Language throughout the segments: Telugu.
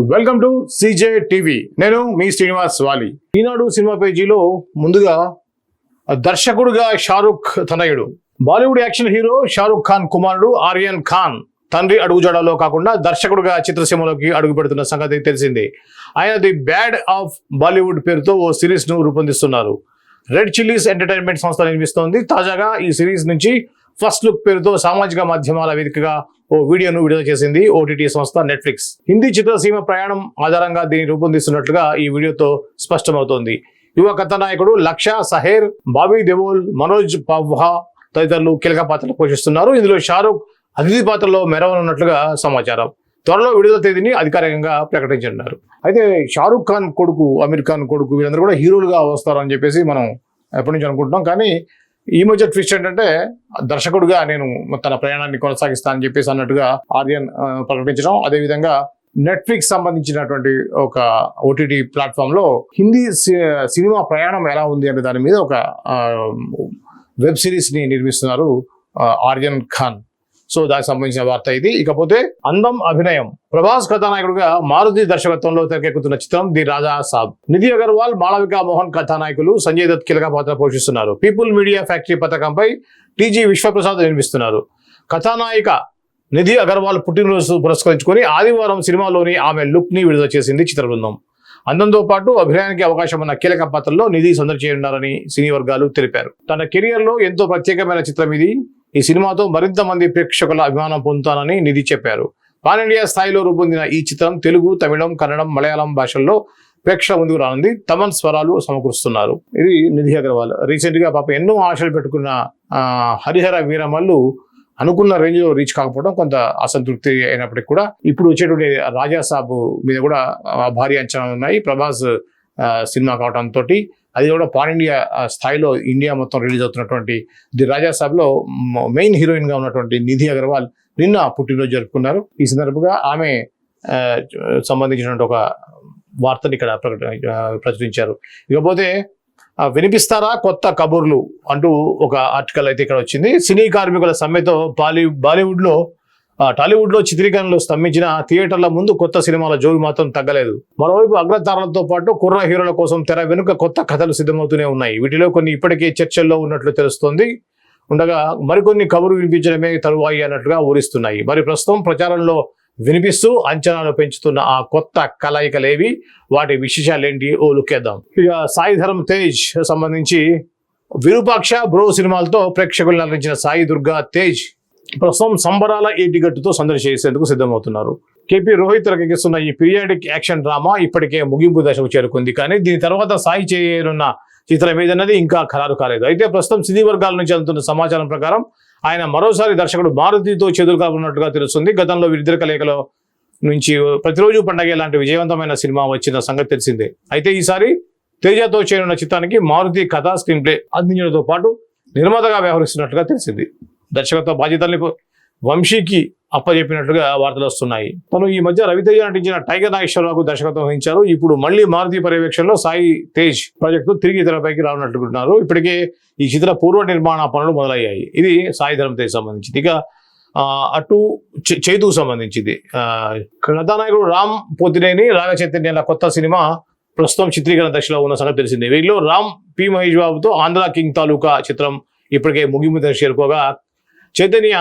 Welcome to CJ TV. నేను మీ శ్రీనివాస్ వాలి. ఈనాడు సినిమా పేజీలో ముందుగా దర్శకుడుగా షారుఖ్ తనయుడు. Bollywood action hero Shahrukh Khan కుమారుడు ఆర్యన్ ఖాన్ తండ్రి అడుగుజాడలో కాకుండా దర్శకుడుగా చిత్రసీమలోకి అడుగు పెడుతున్న సంగతి తెలిసిందే. ఆయన ది బ్యాడ్ ఆఫ్ బాలీవుడ్ పేరుతో ఓ సిరీస్ను రూపొందిస్తున్నారు. రెడ్ చిల్లీస్ ఎంటర్టైన్మెంట్ సంస్థ నిర్మిస్తోంది. తాజాగా ఈ సిరీస్ నుంచి ఫస్ట్ లుక్ పేరుతో సామాజిక మాధ్యమాల వేదికగా ఓ వీడియోను విడుదల చేసింది ఓటీటీ సంస్థ నెట్ఫ్లిక్స్. హిందీ చిత్రసీమ ప్రయాణం ఆధారంగా దీన్ని రూపొందిస్తున్నట్లుగా ఈ వీడియోతో స్పష్టమవుతోంది. యువ కథానాయకుడు లక్ష సహేర్ బాబీ దేవోల్ మనోజ్ పవ్హా తదితరులు కీలక పాత్రలు పోషిస్తున్నారు. ఇందులో షారూక్ అతిథి పాత్రలో మెరవనున్నట్లుగా సమాచారం. త్వరలో విడుదల తేదీని అధికారికంగా ప్రకటించనున్నారు. అయితే షారూక్ ఖాన్ కొడుకు అమీర్ ఖాన్ కొడుకు వీళ్ళందరూ కూడా హీరోలుగా వస్తారని చెప్పేసి మనం ఎప్పటి నుంచి అనుకుంటున్నాం. కానీ ఈ మధ్య ట్విస్ట్ ఏంటంటే దర్శకుడుగా నేను తన ప్రయాణాన్ని కొనసాగిస్తానని చెప్పేసి అన్నట్టుగా ఆర్యన్ ప్రకటించడం. అదేవిధంగా నెట్ఫ్లిక్స్ సంబంధించినటువంటి ఒక ఓటీటీ ప్లాట్ఫామ్లో హిందీ సి- సినిమా ప్రయాణం ఎలా ఉంది అనే దాని మీద ఒక వెబ్ సిరీస్ని నిర్మిస్తున్నారు ఆర్యన్ ఖాన్. సో దానికి సంబంధించిన వార్త ఇది. ఇకపోతే అందం అభినయం. ప్రభాస్ కథానాయకుడుగా మారుతి దర్శకత్వంలో తెరకెక్కుతున్న చిత్రం ది రాజా సాబ్. నిధి అగర్వాల్ మాళవిక మోహన్ కథానాయకులు సంజయ్ దత్ కీలక పాత్ర పోషిస్తున్నారు. పీపుల్ మీడియా ఫ్యాక్టరీ పథకంపై టీజీ విశ్వప్రసాద్ నిర్మిస్తున్నారు. కథానాయిక నిధి అగర్వాల్ పుట్టినరోజు పురస్కరించుకొని ఆదివారం సినిమాలోని ఆమె లుక్ని విడుదల చేసింది చిత్ర బృందం అందంతో పాటు అభినయానికి అవకాశం ఉన్న కీలక పాత్రల్లో నిధి సందడి చేయనున్నారని సినీ వర్గాలు తెలిపారు. తన కెరియర్లో ఎంతో ప్రత్యేకమైన చిత్రం ఇది. ఈ సినిమాతో మరింత మంది ప్రేక్షకుల అభిమానం పొందుతానని నిధి చెప్పారు. పాన్ ఇండియా స్థాయిలో రూపొందిన ఈ చిత్రం తెలుగు తమిళం కన్నడం మలయాళం భాషల్లో ప్రేక్షకుల ముందుకు రానుంది. తమన్ స్వరాలు సమకూరుస్తున్నారు. ఇది నిధి అగర్వాల్. రీసెంట్గా పాప ఎన్నో ఆశలు పెట్టుకున్న హరిహర వీరమల్లు అనుకున్న రేంజ్లో రీచ్ కాకపోవడం కొంత అసంతృప్తి అయినప్పటికీ కూడా ఇప్పుడు వచ్చేటువంటి రాజాసాబు మీద కూడా భారీ అంచనాలు ఉన్నాయి. ప్రభాస్ సినిమా కావడంతో అది కూడా పాన్ ఇండియా స్థాయిలో ఇండియా మొత్తం రిలీజ్ అవుతున్నటువంటి ది రాజా మెయిన్ హీరోయిన్గా ఉన్నటువంటి నిధి అగర్వాల్ నిన్న పుట్టినరోజు జరుపుకున్నారు. ఈ సందర్భంగా ఆమె సంబంధించినటువంటి ఒక వార్తను ఇక్కడ ప్రకట ప్రచురించారు. ఇకపోతే వినిపిస్తారా కొత్త కబుర్లు అంటూ ఒక ఆర్టికల్ అయితే ఇక్కడ వచ్చింది. సినీ కార్మికుల సమ్మెతో బాలీ బాలీవుడ్లో టాలీవుడ్లో టాలీవుడ్లో చిత్రీకరణలు స్తంభించిన థియేటర్ల ముందు కొత్త సినిమాల జోరు మాత్రం తగ్గలేదు. మరోవైపు అగ్రతారలతో పాటు కుర్ర హీరోల కోసం తెర వెనుక కొత్త కథలు సిద్ధమవుతూనే ఉన్నాయి. వీటిలో కొన్ని ఇప్పటికే చర్చల్లో ఉన్నట్లు తెలుస్తోంది. ఉండగా మరికొన్ని కబురు వినిపించడమే తరువాయి అన్నట్లుగా ఊరిస్తున్నాయి. మరి ప్రస్తుతం ప్రచారంలో వినిపిస్తూ అంచనాలు పెంచుతున్న ఆ కొత్త కలయికలేవి వాటి విశేషాలేంటి ఓ లుక్కేద్దాం ఇక సాయిధరం తేజ్ సంబంధించి విరూపాక్ష బ్రో సినిమాలతో ప్రేక్షకులను అలరించిన సాయి దుర్గా తేజ్ ప్రస్తుతం సంబరాల ఏటిగట్టుతో సందడి చేసేందుకు సిద్ధమవుతున్నారు. కేపీ రోహిత్ తెరకెక్కిస్తున్న ఈ పీరియాడిక్ యాక్షన్ డ్రామా ఇప్పటికే ముగింపు దశకు చేరుకుంది. కానీ దీని తర్వాత సాయి చేయనున్న చిత్రం ఏదన్నది ఇంకా ఖరారు కాలేదు. అయితే ప్రస్తుతం సినీ వర్గాల నుంచి అందుతున్న సమాచారం ప్రకారం ఆయన మరోసారి దర్శకుడు మారుతితో చేతులు కాకున్నట్టుగా తెలుస్తుంది. గతంలో వీరిద్దరి కలయికలో నుంచి ప్రతిరోజు పండగ లాంటి విజయవంతమైన సినిమా వచ్చిన సంగతి తెలిసిందే. అయితే ఈసారి తేజతో చేరున్న చిత్రానికి మారుతి కథా స్క్రీన్ ప్లే అందించడంతో పాటు నిర్మాతగా వ్యవహరిస్తున్నట్టుగా తెలిసింది. దర్శకత్వ బాధ్యతల్ని వంశీకి అప్పజెప్పినట్లుగా వార్తలు వస్తున్నాయి. తను ఈ మధ్య రవితేజ నటించిన టైగర్ నాగేశ్వరరావుకు దర్శకత్వం వహించారు. ఇప్పుడు మళ్ళీ మారుతి పర్యవేక్షణలో సాయి తేజ్ ప్రాజెక్టు తిరిగి తెరపైకి రానున్నట్టుకుంటున్నారు ఇప్పటికే ఈ చిత్ర పూర్వ నిర్మాణ పనులు మొదలయ్యాయి. ఇది సాయి ధరం తేజ్ సంబంధించింది. ఇక అటు చే- చేతుకు సంబంధించింది. కథానాయకుడు రామ్ పొద్దునేని రాగ చైతన్యాల కొత్త సినిమా ప్రస్తుతం చిత్రీకరణ దశలో ఉన్న సంగతి తెలిసిందే. వీరిలో రామ్ పి మహేష్ బాబుతో ఆంధ్ర కింగ్ తాలూకా చిత్రం ఇప్పటికే ముగింపు దశ చేరుకోగా చైతన్య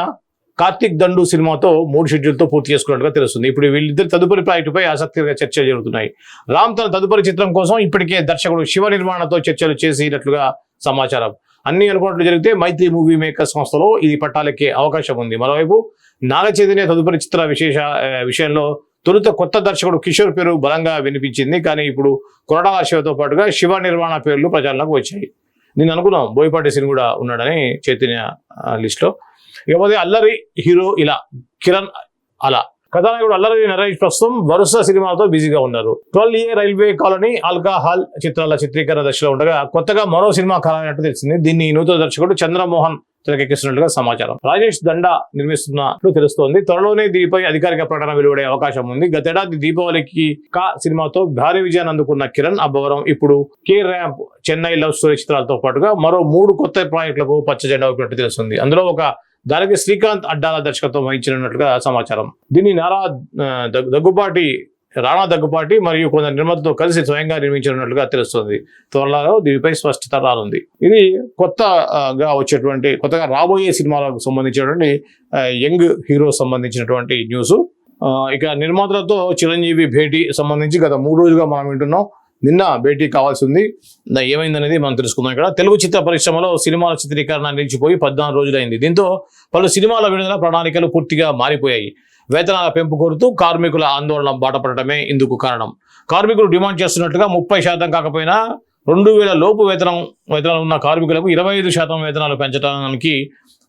కార్తిక్ దండు సినిమాతో మూడు షెడ్యూల్తో పూర్తి చేసుకున్నట్టుగా తెలుస్తుంది. ఇప్పుడు వీళ్ళిద్దరు తదుపరి ప్రాజెక్టుపై ఆసక్తిగా చర్చలు జరుగుతున్నాయి. రామ్ తన తదుపరి చిత్రం కోసం ఇప్పటికే దర్శకుడు శివ నిర్మాణంతో చర్చలు చేసినట్లుగా సమాచారం. అన్ని అనుకున్నట్లు జరిగితే మైత్రి మూవీ మేకర్ సంస్థలో ఇది పట్టాలెక్కే అవకాశం ఉంది. మరోవైపు నాగ చైతన్య తదుపరి చిత్ర విశేష విషయంలో తొలుత కొత్త దర్శకుడు కిషోర్ పేరు బలంగా వినిపించింది. కానీ ఇప్పుడు కొరడాల శివతో పాటుగా శివ నిర్మాణ పేర్లు ప్రచారంలోకి వచ్చాయి. నేను అనుకున్నాం బోయపాటి సిని కూడా ఉన్నాడని చైతన్య లిస్ట్లో. ఇకపోతే అల్లరి హీరో ఇలా కిరణ్ అలా. కథానాయకుడు అల్లరి నరేష్ ప్రస్తుతం వరుస సినిమాలతో బిజీగా ఉన్నారు. Twelve A railway colony alcohol చిత్రాల చిత్రీకరణ దశలో ఉండగా కొత్తగా మరో సినిమా ఖరారైనట్టు తెలిసింది. దీన్ని నూతన దర్శకుడు చంద్రమోహన్ తెరకెక్కిస్తున్నట్లుగా సమాచారం. రాజేష్ దండా నిర్మిస్తున్నట్లు తెలుస్తోంది. త్వరలోనే దీనిపై అధికారిక ప్రకటన వెలువడే అవకాశం ఉంది. గతేడాది దీపావళికి కా సినిమాతో భారీ విజయాన్ని అందుకున్న కిరణ్ అబ్బవరం ఇప్పుడు K ramp Chennai love story చిత్రాలతో పాటుగా మరో మూడు కొత్త ప్రాజెక్టులకు పచ్చ జెండా ఊపినట్టు తెలుస్తుంది. అందులో ఒక దానికి శ్రీకాంత్ అడ్డాల దర్శకత్వం వహించినట్లుగా సమాచారం. దీన్ని నారా దగ్- దగ్గుబాటి రాణా దగ్గుపాటి మరియు కొందరు నిర్మాతతో కలిసి స్వయంగా నిర్మించినట్లుగా తెలుస్తుంది. త్వరలో దీనిపై స్పష్టత రానుంది. ఇది కొత్తగా వచ్చేటువంటి కొత్తగా రాబోయే సినిమాలకు సంబంధించినటువంటి యంగ్ హీరో సంబంధించినటువంటి న్యూస్. ఇక నిర్మాతలతో చిరంజీవి భేటీ సంబంధించి గత మూడు రోజులుగా మనం వింటున్నాం. నిన్న భేటీ కావాల్సి ఉంది ఏమైందనేది మనం తెలుసుకుందాం ఇక్కడ. తెలుగు చిత్ర పరిశ్రమలో సినిమాల చిత్రీకరణ నిలిచిపోయి పద్నాలుగు రోజులైంది. దీంతో పలు సినిమాల విడుదల ప్రణాళికలు పూర్తిగా మారిపోయాయి. వేతనాల పెంపు కోరుతూ కార్మికుల ఆందోళన బాటపడటమే ఇందుకు కారణం. కార్మికులు డిమాండ్ చేస్తున్నట్టుగా ముప్పై శాతం కాకపోయినా రెండు వేల లోపు వేతనం వేతనాలు ఉన్న కార్మికులకు ఇరవై ఐదు శాతం వేతనాలు పెంచడానికి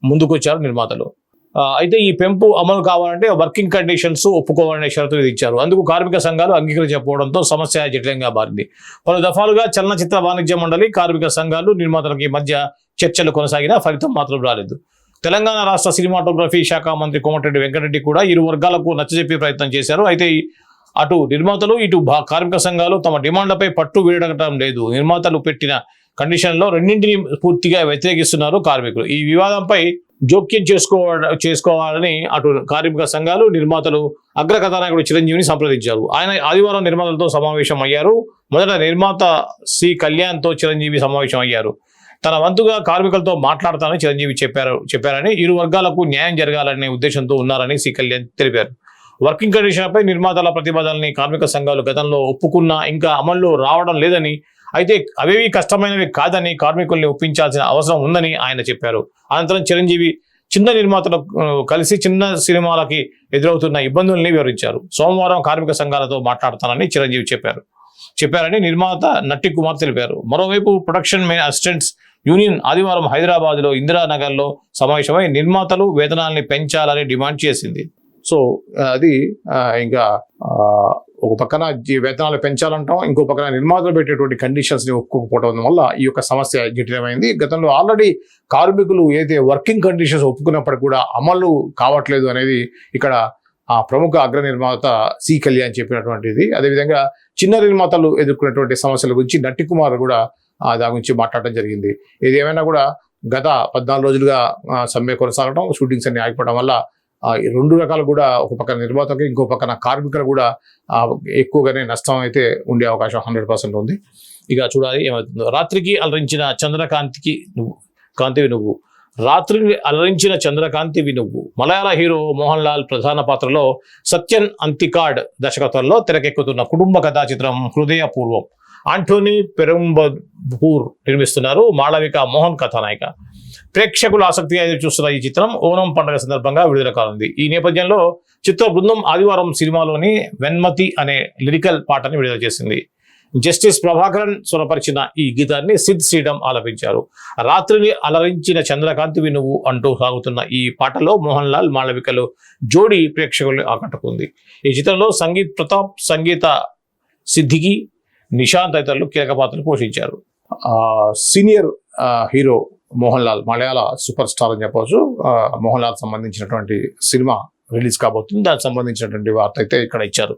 ముందుకొచ్చారు నిర్మాతలు. అయితే ఈ పెంపు అమలు కావాలంటే వర్కింగ్ కండిషన్స్ ఒప్పుకోవాలనే షరతు విధించారు. అందుకు కార్మిక సంఘాలు అంగీకరించకపోవడంతో సమస్య జటిలంగా మారింది. పలు దఫాలుగా చలనచిత్ర వాణిజ్య మండలి కార్మిక సంఘాలు నిర్మాతలకి మధ్య చర్చలు కొనసాగినా ఫలితం మాత్రం రాలేదు. తెలంగాణ రాష్ట్ర సినిమాటోగ్రఫీ శాఖ మంత్రి కోమటిరెడ్డి వెంకటరెడ్డి కూడా ఇరు వర్గాలకు నచ్చజెప్పే ప్రయత్నం చేశారు. అయితే అటు నిర్మాతలు ఇటు భా- కార్మిక సంఘాలు తమ డిమాండ్లపై పట్టు వీడటం లేదు. నిర్మాతలు పెట్టిన కండిషన్లో రెండింటిని పూర్తిగా వ్యతిరేకిస్తున్నారు కార్మికులు. ఈ వివాదంపై జోక్యం చేసుకో చేసుకోవాలని అటు కార్మిక సంఘాలు నిర్మాతలు అగ్ర కథానాయకుడు చిరంజీవిని సంప్రదించారు. ఆయన ఆదివారం నిర్మాతలతో సమావేశం అయ్యారు. మొదట నిర్మాత సి. కళ్యాణ్తో చిరంజీవి సమావేశం అయ్యారు. తన వంతుగా కార్మికులతో మాట్లాడతానని చిరంజీవి చెప్పారు చెప్పారని ఇరు వర్గాలకు న్యాయం జరగాలనే ఉద్దేశంతో ఉన్నారని సి. కళ్యాణ్ తెలిపారు. వర్కింగ్ కండిషన్పై నిర్మాతల ప్రతిపాదనని కార్మిక సంఘాలు గతంలో ఒప్పుకున్నా ఇంకా అమల్లో రావడం లేదని అయితే అవేవి కష్టమైనవి కాదని కార్మికుల్ని ఒప్పించాల్సిన అవసరం ఉందని ఆయన చెప్పారు. అనంతరం చిరంజీవి చిన్న నిర్మాతలు కలిసి చిన్న సినిమాలకి ఎదురవుతున్న ఇబ్బందుల్ని వివరించారు. సోమవారం కార్మిక సంఘాలతో మాట్లాడతానని చిరంజీవి చెప్పారు. చెప్పారని నిర్మాత నట్టి కుమార్ తెలిపారు. మరోవైపు ప్రొడక్షన్ మెయిన్ అసిస్టెంట్స్ యూనియన్ ఆదివారం హైదరాబాద్లో ఇందిరానగర్లో సమావేశమై నిర్మాతలు వేతనాల్ని పెంచాలని డిమాండ్ చేసింది. సో అది ఇంకా ఒక పక్కన వేతనాలు పెంచాలంటాం ఇంకో పక్కన నిర్మాతలు పెట్టేటువంటి కండిషన్స్ని ఒప్పుకోకపోవడం వల్ల ఈ యొక్క సమస్య జటిలమైంది గతంలో ఆల్రెడీ కార్మికులు ఏదైతే వర్కింగ్ కండిషన్స్ ఒప్పుకున్నప్పటికీ కూడా అమలు కావట్లేదు అనేది ఇక్కడ ఆ ప్రముఖ అగ్ర నిర్మాత సి కళ్యాణ్ చెప్పినటువంటిది. అదేవిధంగా చిన్న నిర్మాతలు ఎదుర్కొనేటువంటి సమస్యల గురించి నట్టి కుమార్ కూడా దాని గురించి మాట్లాడటం జరిగింది. ఇది ఏమైనా కూడా గత పద్నాలుగు రోజులుగా సమ్మె కొనసాగడం షూటింగ్స్ అన్ని ఆగిపోవడం వల్ల రెండు రకాలు కూడా ఒక పక్కన నిర్మాతకి ఇంకో పక్కన కార్మికులు కూడా ఎక్కువగానే నష్టం అయితే ఉండే అవకాశం హండ్రెడ్ పర్సెంట్ ఉంది. ఇక చూడాలి ఏమవుతుందో. రాత్రికి అలరించిన చంద్రకాంతికి నువ్వు కాంతివి నువ్వు రాత్రిని అలరించిన చంద్రకాంతివి నువ్వు మలయాళ హీరో మోహన్ లాల్ ప్రధాన పాత్రలో సత్యన్ అంతికాడ్ దర్శకత్వంలో తెరకెక్కుతున్న కుటుంబ కథా చిత్రం హృదయపూర్వం. ఆంటోనీ పెరంబూర్ నిర్మిస్తున్నారు. మాళవిక మోహన్ కథానాయిక. ప్రేక్షకులు ఆసక్తిగా ఎదురు చూస్తున్న ఈ చిత్రం ఓనం పండుగ సందర్భంగా విడుదల కానుంది. ఈ నేపథ్యంలో చిత్ర బృందం ఆదివారం సినిమాలోని వెన్మతి అనే లిరికల్ పాటని విడుదల చేసింది. జస్టిస్ ప్రభాకరన్ స్వరపరిచిన ఈ గీతాన్ని సిద్ శ్రీడం ఆలపించారు. రాత్రిని అలరించిన చంద్రకాంతి వినువు అంటూ సాగుతున్న ఈ పాటలో మోహన్ లాల్ మాళవికలు జోడి ప్రేక్షకుల్ని ఆకట్టుకుంది. ఈ చిత్రంలో సంగీత్ ప్రతాప్ సంగీత సిద్ధికి నిశాంత్ తదితరులు కీలక పాత్రలు పోషించారు. Senior hero Mohan Lal Malayalam super star అని చెప్పవచ్చు మోహన్ లాల్ సంబంధించినటువంటి సినిమా రిలీజ్ కాబోతుంది. దానికి సంబంధించినటువంటి వార్త అయితే ఇక్కడ ఇచ్చారు.